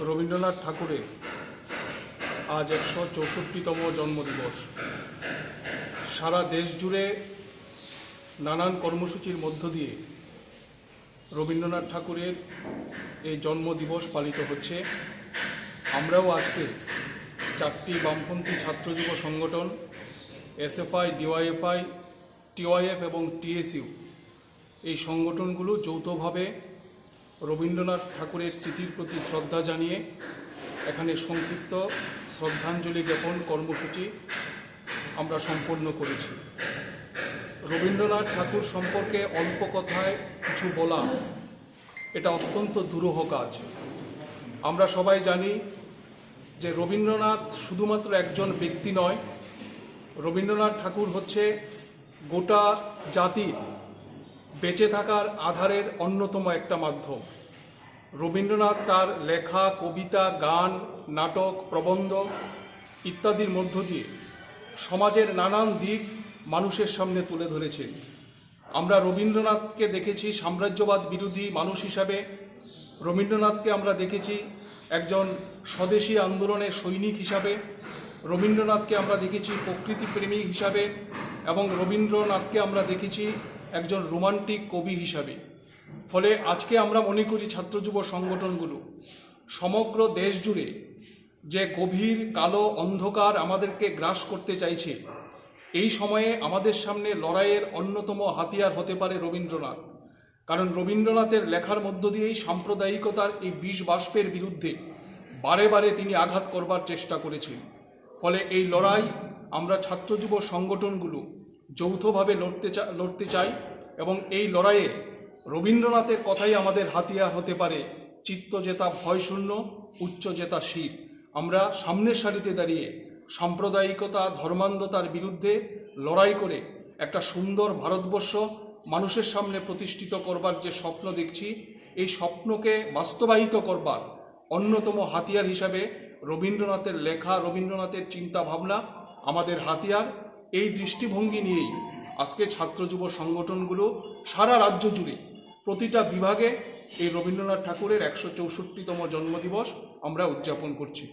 রবীন্দ্রনাথ ঠাকুরের আজ একশো চৌষট্টিতম জন্মদিবস। সারা দেশ জুড়ে নানান কর্মসূচির মধ্য দিয়ে রবীন্দ্রনাথ ঠাকুরের এই জন্মদিবস পালিত হচ্ছে। আমরাও আজকে চারটি বামপন্থী ছাত্র যুব সংগঠন, এসএফআই, ডিওয়াইএফআই, টিওয়াইএফ এবং টিএসইউ এই সংগঠনগুলো যৌথভাবে রবীন্দ্রনাথ ঠাকুরের স্মৃতির প্রতি শ্রদ্ধা জানিয়ে এখানে সংক্ষিপ্ত শ্রদ্ধাঞ্জলি জ্ঞাপন কর্মসূচি আমরা সম্পন্ন করেছি। রবীন্দ্রনাথ ঠাকুর সম্পর্কে অল্প কথায় কিছু বলা এটা অত্যন্ত দুরূহ কাজ। আমরা সবাই জানি যে রবীন্দ্রনাথ শুধুমাত্র একজন ব্যক্তি নয়, রবীন্দ্রনাথ ঠাকুর হচ্ছে গোটা জাতির বেঁচে থাকার আধারের অন্যতম একটা মাধ্যম। রবীন্দ্রনাথ তার লেখা, কবিতা, গান, নাটক, প্রবন্ধ ইত্যাদির মধ্য দিয়ে সমাজের নানান দিক মানুষের সামনে তুলে ধরেছেন। আমরা রবীন্দ্রনাথকে দেখেছি সাম্রাজ্যবাদ বিরোধী মানুষ হিসাবে। রবীন্দ্রনাথকে আমরা দেখেছি একজন স্বদেশী আন্দোলনের সৈনিক হিসাবে। রবীন্দ্রনাথকে আমরা দেখেছি প্রকৃতিপ্রেমী হিসাবে এবং রবীন্দ্রনাথকে আমরা দেখেছি একজন রোমান্টিক কবি হিসাবে। ফলে আজকে আমরা মনে করি ছাত্র যুব সংগঠনগুলো সমগ্র দেশ জুড়ে যে গভীর কালো অন্ধকার আমাদেরকে গ্রাস করতে চাইছে, এই সময়ে আমাদের সামনে লড়াইয়ের অন্যতম হাতিয়ার হতে পারে রবীন্দ্রনাথ। কারণ রবীন্দ্রনাথের লেখার মধ্য দিয়েই সাম্প্রদায়িকতার এই বিষ বাষ্পের বিরুদ্ধে বারে বারে তিনি আঘাত করবার চেষ্টা করেছেন। ফলে এই লড়াই আমরা ছাত্র যুব সংগঠনগুলো যৌথভাবে লড়তে চা লড়তে চাই এবং এই লড়াইয়ে রবীন্দ্রনাথের কথাই আমাদের হাতিয়ার হতে পারে। চিত্ত জেতা ভয়শূন্য উচ্চ জেতা শির। আমরা সামনের সারিতে দাঁড়িয়ে সাম্প্রদায়িকতা, ধর্মান্ধতার বিরুদ্ধে লড়াই করে একটা সুন্দর ভারতবর্ষ মানুষের সামনে প্রতিষ্ঠিত করবার যে স্বপ্ন দেখছি, এই স্বপ্নকে বাস্তবায়িত করবার অন্যতম হাতিয়ার হিসাবে রবীন্দ্রনাথের লেখা, রবীন্দ্রনাথের চিন্তা ভাবনা আমাদের হাতিয়ার। এই দৃষ্টিভঙ্গি নিয়েই আজকে ছাত্র যুব সংগঠনগুলো সারা রাজ্য জুড়ে প্রতিটা বিভাগে এই রবীন্দ্রনাথ ঠাকুরের একশো চৌষট্টিতম জন্মদিবস আমরা উদযাপন করছি।